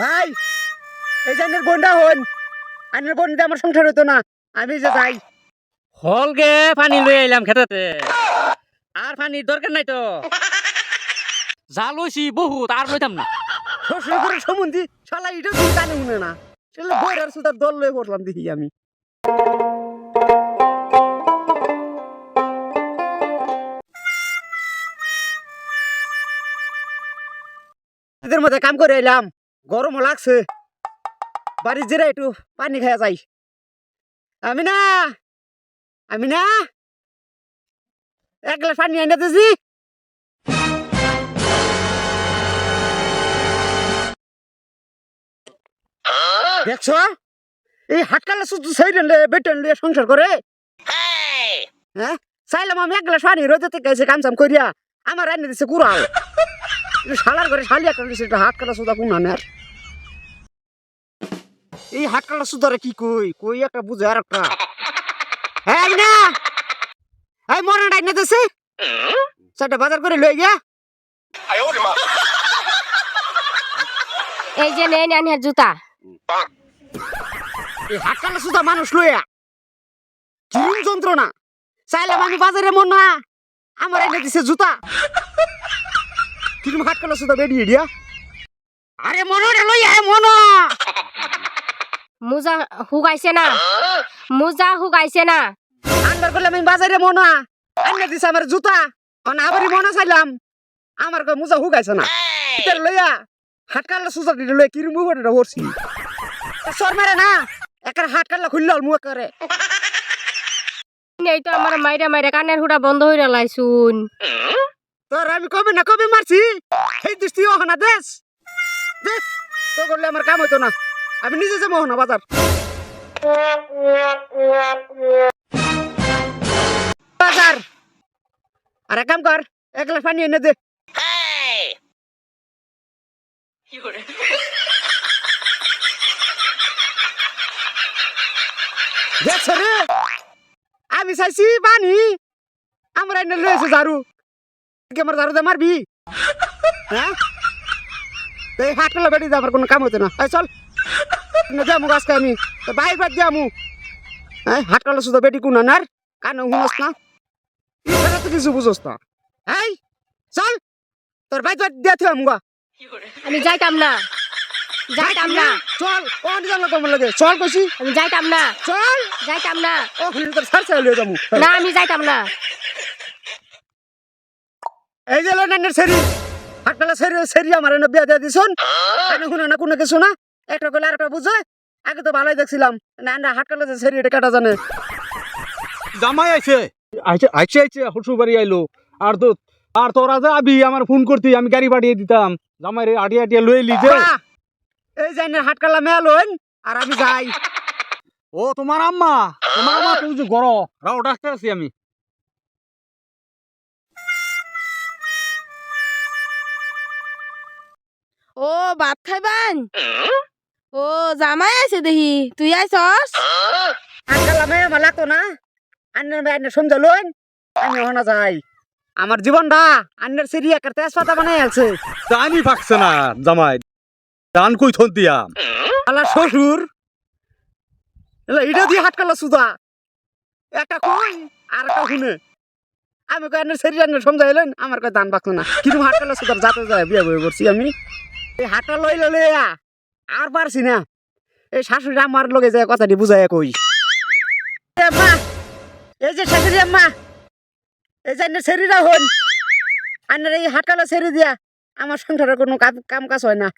ভাই এই যে আনের বোনটা হন। আনের বোনটা আমার সংসার হতো না। আমি যে যাই। হল গে পানি লই আইলাম খেতেতে। আর পানির দরকার নাই তো। যা লইছি বহুত আর লইতাম না। শ্বশুর করে সম্বন্ধী শালা এটা তুই জানি শুনে না সেলে বইরার সুতার দল লয়ে পড়লাম দেখি আমি। এদের মধ্যে কাম করে এলাম। গরমও লাগছে। বাড়ি জেরা একটু পানি খাওয়া যাই। আমি না আমি না এক গ্লাস পানি এনে দিছি। দেখছ? এই হাটকালা শুধু সেই রে বেটন লিয়ে সংসার করে। হ্যাঁ? চাইলাম আমি এক গ্লাস পানি রোদে থেকে কাম চাম করিয়া আমার রান্না দিছে কুড়াল। শালার ঘরে শালি একটা দিছে এটা হাটকালা সুদা কোন আনার। এই হাটকালা সুদারে কি কই? কই একটা বুঝে আর একটা। হ্যাঁ না এই মরণ রান্না দিছে? সেটা বাজার করে লই গিয়া। এই যে নেন আনহার জুতা। এই হাটকালা সুদা মানুষ লইয়া। কিরম যন্ত্রণা। চাইলাম আমি বাজারে মন না আমার এনে দিছে জুতা। কিরম হাটকালা সুদা বেরিয়ে দিয়া আরে মনো রে লইয়া মন। মুজা হুগাইছে না। মুজা হুগাইছে না। আনবার করলাম আমি বাজারে মন এনে দিছে আমার জুতা। অন আবারই মনে চাইলাম। আমার কই মুজা হুগাইছে না। ইতার লইয়া হাটকালা সুদা দিলে লইয়া কিরম মুখটা হরছি। সর মারে না। একার হাটকালা খুলল মুখ করে। এই তো আমার মাইরা মাইরা কানের হুড়া বন্ধ হইরা লাইছুন। তোর আমি কবে না কবে মারছি? সেই দৃষ্টি অহনা, দেশ! দেখ তো করলে আমার কাম হইতো না। আমি নিজে যাব না বাজার। বাজার! আর কাম কর, এক গ্লাস পানি এনে দে। আমি চাইছি পানি। আমরা এনে লয়েছে ঝাড়ু। কি আমার ঝাড়ু দে মারবি? হ্যাঁ? এই হাটকালা বেড়ি যাবার কোনো কাম হতো না। এই চল। না যাব আজকে আমি। তো বাইর বাদ যাব হ্যাঁ হাটকালা শুধু বেটি কোন আনার কানে শুনস না। ইচ্ছা তো কিছু বুঝোস না। এই চল। তোর বাইর বাদ দিয়ে থুয়ে আমগা। আমি যাইতাম না। যাইতাম না। চল কোন জানলা তোমার লাগে? চল কইছি। আমি যাইতাম না। চল। যাইতাম না। ও তোর সার সার লিয়ে না আমি যাইতাম না। এই যে লাইনের সেরি। হাটকালা সেরি সেরি আমার এনে বিয়া দিয়ে দিছুন। কানে শুনে না কোনো কিছু না। একটা কইলে আরেকটা বুঝে। আগে তো ভালোই দেখছিলাম। না না হাটকালা যে সেরি এটা কাটা জানে। জামাই আইছে। আইছে আইছে আইছে বাড়ি আইলো। আর তো আর তোরা যে আবি আমার ফোন করতি আমি গাড়ি পাঠিয়ে দিতাম। জামাই রে আটিয়া আটিয়া লই এলি যে! এই যে হাটকালা মেল হইন আর আমি যাই। ও তোমার আম্মা? তোমার আম্মা তুমি যে গড় রাও ডাক্তার আছি আমি। ভাত খাইবান? ও জামাই আছে দেখি। তুই আইসস হাটকালা মেয়ে আমার লাগতো না? আন্নের মেয়ে আন্নের সমঝা লইন। আমি ওখানে যাই। আমার জীবনটা আন্নের সেরি একটা তেজপাতা বানাই আছে জানি পাকছে না জামাই। দান কই থন দিয়া? আলা শ্বশুর। এলা এটা দিয়ে হাটকালা সুদা একটা কই আর একটা শুনে। আমি কই আন্নের সেরি আন্নের সমঝাইলেন আমার কই দান বাকতো না। কিন্তু হাটকালা সুদার যাতে যায় বিয়া বই করছি আমি। এই হাটটা লই ললে আর পারছি না। এই শাশুড়ি আমার লগে যায় কথাটি বুঝাই কই। মা এই যে শাশুড়ি আম্মা এই যে আন্নের সেরিরা হন। আন্নের এই হাটকালা সেরি দিয়া আমার সংসারে কোনো কাম- কাম কাজ হয় না।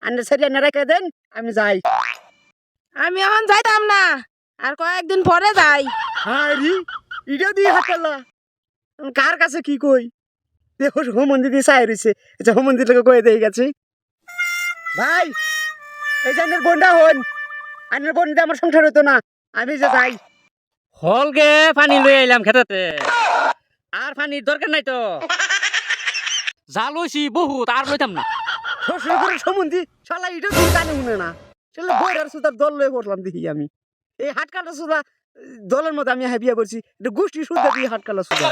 আন্নের সেরি আন্নে রেখে দেন আমি যাই। আমি এখন যাইতাম না আর কয়েকদিন পরে যাই। হারি এটা দিয়ে হাঁটালা কার কাছে কি কই? দেখো হোমন্দির দিয়ে চাই রয়েছে। আচ্ছা হোমন্দির লোকে কয়ে দিয়ে গেছে। ভাই এই যে আন্নের বোনটা হন। আন্নের বোন আমার সংসার হতো না আমি যে যাই। হল গে পানি লই আইলাম খেতেতে। আর পানির দরকার নাই তো। যা লইছি বহুত আর লইতাম না। শ্বশুর করে সম্বন্ধী শালা এটা তুই জানি শুনে না। সেলে বইরার সুতার দল লয়ে পড়লাম দেখি আমি। এই হাটকালা সুদা দলের মধ্যে আমি হ্যাঁ বিয়ে করছি এটা গোষ্ঠী সুদা দিয়ে হাটকালা সুদা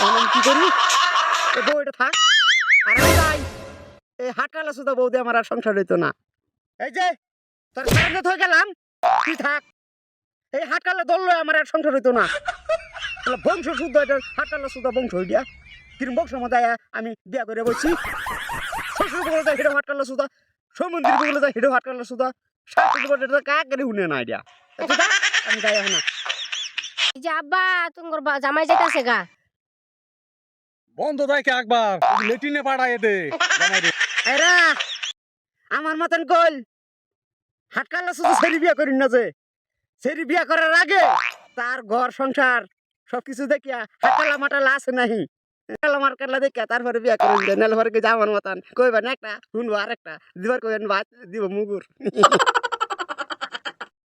এখন আমি কি করি? বইটা থাক। আর আমি যাই। এই হাটকালা সুদা বৌদি আমার আর সংসার হইতো না। এই যে তোর সামনে হয়ে গেলাম তুই থাক। এই হাটকালা ধরলো আমার আর সংসার হইতো না। তাহলে বংশ শুদ্ধ এটা হাটকালা সুদা বংশ হই দিয়া কিরম বংশ মতো আমি বিয়া করে বলছি শ্বশুর বলে যায় হিরো হাটকালা সুদা সমুদ্রের বলে যায় হিরো হাটকালা সুদা শাশুড়ি বলে এটা কাক করে শুনে না আইডিয়া আমি যাই না এই যে আব্বা তোমার বা- জামাই যাইতাছে গা। বন্ধ দেখে একবার লেটিনে পাঠায় দে। এরা আমার মতন গোল। হাটকাল্লা শুধু সেরি বিয়া করিন না যে। সেরি বিয়া করার আগে তার ঘর সংসার সবকিছু দেখিয়া হাটকালা মাটাল আছে নাহি। হাটকালা মারকালা দেখিয়া তারপরে বিয়া করেন দেয় নাহলে পরে কি আমার মতন? কইবেন একটা শুনব আরেকটা। দিবার কইবেন ভাত দিব মুগুর।